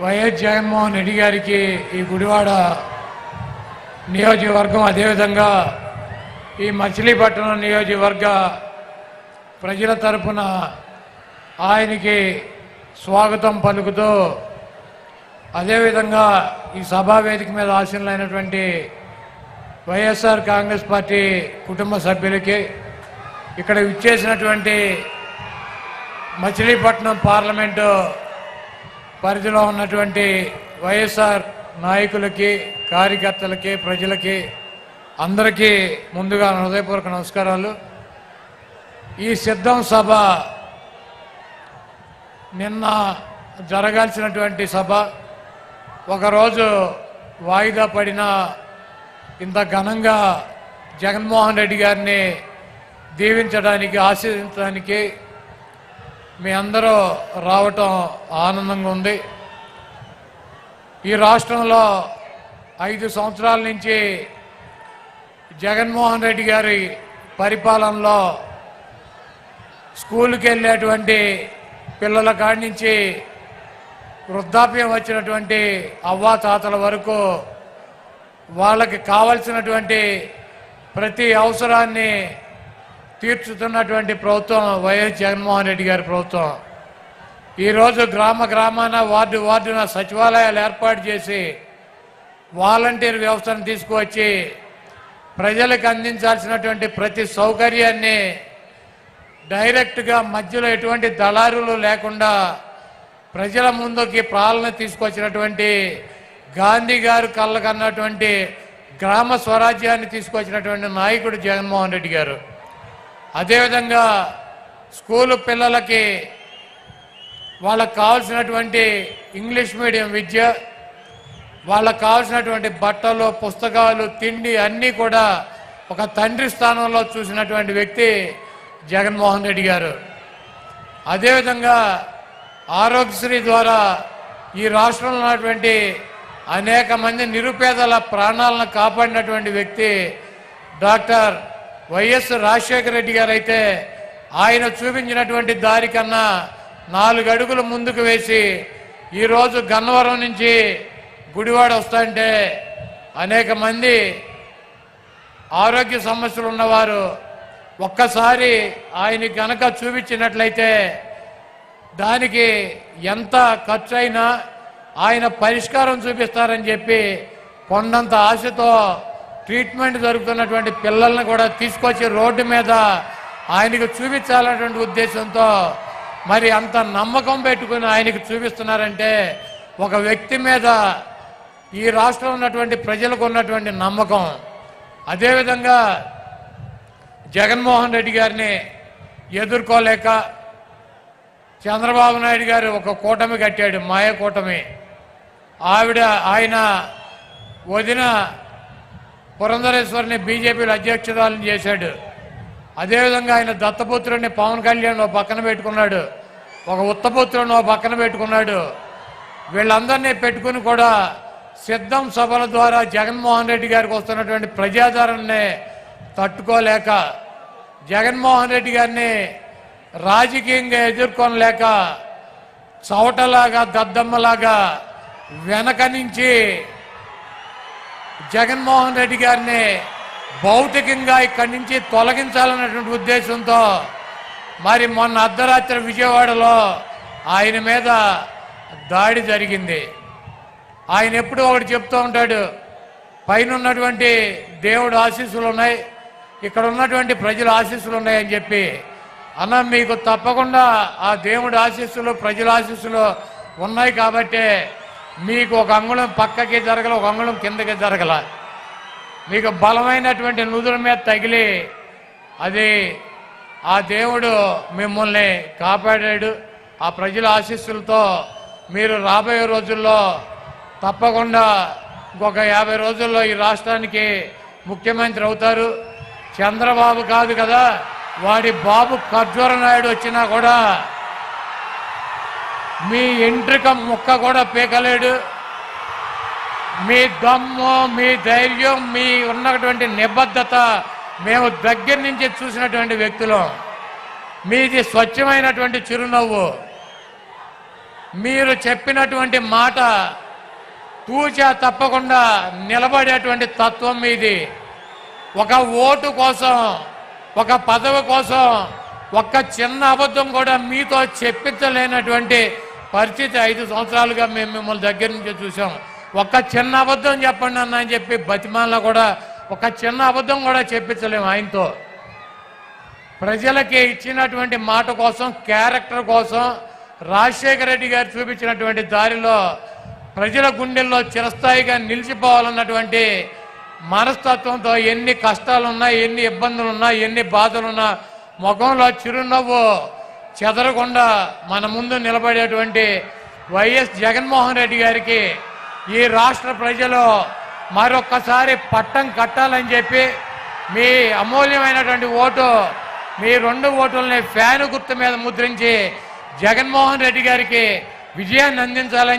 YS Jaganmohan Reddy గారికి ఈ గుడివాడ నియోజకవర్గం అదేవిధంగా ఈ మచిలీపట్నం నియోజకవర్గ ప్రజల తరపున ఆయనకి స్వాగతం పలుకుతూ అదేవిధంగా ఈ సభా వేదిక మీద ఆశీనులైనటువంటి వైఎస్ఆర్ కాంగ్రెస్ పార్టీ కుటుంబ సభ్యులకి ఇక్కడ విచ్చేసినటువంటి మచిలీపట్నం పార్లమెంటు పరిధిలో ఉన్నటువంటి వైఎస్ఆర్ నాయకులకి కార్యకర్తలకి ప్రజలకి అందరికీ ముందుగా హృదయపూర్వక నమస్కారాలు. ఈ సిద్ధం సభ నిన్న జరగాల్సినటువంటి సభ. ఒకరోజు వాయిదా పడిన ఇంత ఘనంగా జగన్మోహన్ రెడ్డి గారిని దీవించడానికి ఆశీర్వించడానికి మీ అందరూ రావటం ఆనందంగా ఉంది. ఈ రాష్ట్రంలో ఐదు సంవత్సరాల నుంచి జగన్మోహన్ రెడ్డి గారి పరిపాలనలో స్కూల్కి వెళ్ళేటువంటి పిల్లల కాడి నుంచి వృద్ధాప్యం వచ్చినటువంటి అవ్వా తాతల వరకు వాళ్ళకి కావలసినటువంటి ప్రతి అవసరాన్ని తీర్చుతున్నటువంటి ప్రభుత్వం వైఎస్ జగన్మోహన్ రెడ్డి గారి ప్రభుత్వం. ఈరోజు గ్రామ గ్రామాన వార్డు వార్డున సచివాలయాలు ఏర్పాటు చేసి వాలంటీర్ వ్యవస్థను తీసుకువచ్చి ప్రజలకు అందించాల్సినటువంటి ప్రతి సౌకర్యాన్ని డైరెక్ట్గా మధ్యలో ఎటువంటి దళారులు లేకుండా ప్రజల ముందుకి పాలన తీసుకొచ్చినటువంటి గాంధీ గారు కళ్ళకన్నటువంటి గ్రామ స్వరాజ్యాన్ని తీసుకొచ్చినటువంటి నాయకుడు జగన్మోహన్ రెడ్డి గారు. అదేవిధంగా స్కూలు పిల్లలకి వాళ్ళకు కావాల్సినటువంటి ఇంగ్లీష్ మీడియం విద్య వాళ్ళకు కావాల్సినటువంటి బట్టలు పుస్తకాలు తిండి అన్నీ కూడా ఒక తండ్రి స్థానంలో చూసినటువంటి వ్యక్తి జగన్మోహన్ రెడ్డి గారు. అదేవిధంగా ఆరోగ్యశ్రీ ద్వారా ఈ రాష్ట్రంలో ఉన్నటువంటి అనేక మంది నిరుపేదల ప్రాణాలను కాపాడినటువంటి వ్యక్తి డాక్టర్ వైఎస్ రాజశేఖర రెడ్డి గారు అయితే ఆయన చూపించినటువంటి దారి కన్నా నాలుగు అడుగులు ముందుకు వేసి ఈరోజు గన్నవరం నుంచి గుడివాడ వస్తుంటే అనేక మంది ఆరోగ్య సమస్యలు ఉన్నవారు ఒక్కసారి ఆయన కనుక చూపించినట్లయితే దానికి ఎంత ఖర్చు అయినా ఆయన పరిష్కారం చూపిస్తారని చెప్పి కొండంత ఆశతో ట్రీట్మెంట్ జరుగుతున్నటువంటి పిల్లల్ని కూడా తీసుకొచ్చి రోడ్డు మీద ఆయనకు చూపించాలన్నటువంటి ఉద్దేశంతో మరి అంత నమ్మకం పెట్టుకుని ఆయనకు చూపిస్తున్నారంటే ఒక వ్యక్తి మీద ఈ రాష్ట్రంలో ఉన్నటువంటి ప్రజలకు ఉన్నటువంటి నమ్మకం. అదేవిధంగా జగన్మోహన్ రెడ్డి గారిని ఎదుర్కోలేక చంద్రబాబు నాయుడు గారు ఒక కూటమి కట్టాడు మాయ కూటమి ఆవిడ ఆయన వదిన పురంధరేశ్వరిని బీజేపీలో అధ్యక్షురాలను చేశాడు. అదేవిధంగా ఆయన దత్తపుత్రుడిని పవన్ కళ్యాణ్ ఓ పక్కన పెట్టుకున్నాడు. ఒక ఉత్తపుత్రుడిని ఓ పక్కన పెట్టుకున్నాడు. వీళ్ళందరినీ పెట్టుకుని కూడా సిద్ధం సభల ద్వారా జగన్మోహన్ రెడ్డి గారికి వస్తున్నటువంటి ప్రజాదరణని తట్టుకోలేక జగన్మోహన్ రెడ్డి గారిని రాజకీయంగా ఎదుర్కొనలేక చవటలాగా దద్దమ్మలాగా వెనక నుంచి జగన్మోహన్ రెడ్డి గారిని భౌతికంగా ఇక్కడి నుంచి తొలగించాలన్నటువంటి ఉద్దేశంతో మరి మొన్న అర్ధరాత్రి విజయవాడలో ఆయన మీద దాడి జరిగింది. ఆయన ఎప్పుడు ఒకటి చెప్తూ ఉంటాడు పైన ఉన్నటువంటి దేవుడు ఆశీస్సులు ఉన్నాయి ఇక్కడ ఉన్నటువంటి ప్రజల ఆశీస్సులు ఉన్నాయని చెప్పి. అన్న మీకు తప్పకుండా ఆ దేవుడి ఆశీస్సులు ప్రజల ఆశీస్సులు ఉన్నాయి కాబట్టే మీకు ఒక అంగుళం పక్కకి జరగల ఒక అంగుళం కిందకి జరగల. మీకు బలమైనటువంటి నుదుల మీద తగిలి అది ఆ దేవుడు మిమ్మల్ని కాపాడాడు. ఆ ప్రజల ఆశీస్సులతో మీరు రాబోయే రోజుల్లో తప్పకుండా ఇంకొక యాభై రోజుల్లో ఈ రాష్ట్రానికి ముఖ్యమంత్రి అవుతారు. చంద్రబాబు కాదు కదా వాడి బాబు ఖర్జూర నాయుడు వచ్చినా కూడా మీ ఎంట్రిక ముక్క కూడా పీకలేడు. మీ దమ్ము మీ ధైర్యం మీ ఉన్నటువంటి నిబద్ధత మేము దగ్గర నుంచి చూసినటువంటి వ్యక్తులం. మీది స్వచ్ఛమైనటువంటి చిరునవ్వు. మీరు చెప్పినటువంటి మాట తూచా తప్పకుండా నిలబడేటువంటి తత్వం మీది. ఒక ఓటు కోసం ఒక పదవి కోసం ఒక్క చిన్న అబద్ధం కూడా మీతో చెప్పించలేనటువంటి పరిస్థితి ఐదు సంవత్సరాలుగా మేము మిమ్మల్ని దగ్గర నుంచి చూసాం ఒక్క చిన్న అబద్ధం చెప్పండి అన్న అని చెప్పి బతిమాల కూడా ఒక చిన్న అబద్ధం కూడా చెప్పించలేము ఆయనతో. ప్రజలకి ఇచ్చినటువంటి మాట కోసం క్యారెక్టర్ కోసం రాజశేఖర రెడ్డి గారు చూపించినటువంటి దారిలో ప్రజల గుండెల్లో చిరస్థాయిగా నిలిచిపోవాలన్నటువంటి మనస్తత్వంతో ఎన్ని కష్టాలున్నా ఎన్ని ఇబ్బందులున్నా ఎన్ని బాధలున్నా ముఖంలో చిరునవ్వు చెదరకుండా మన ముందు నిలబడేటువంటి వైఎస్ జగన్మోహన్ రెడ్డి గారికి ఈ రాష్ట్ర ప్రజలు మరొక్కసారి పట్టం కట్టాలని చెప్పి మీ అమూల్యమైనటువంటి ఓటు మీ రెండు ఓటుల్ని ఫ్యాను గుర్తు మీద ముద్రించి జగన్మోహన్ రెడ్డి గారికి విజయాన్ని అందించాలని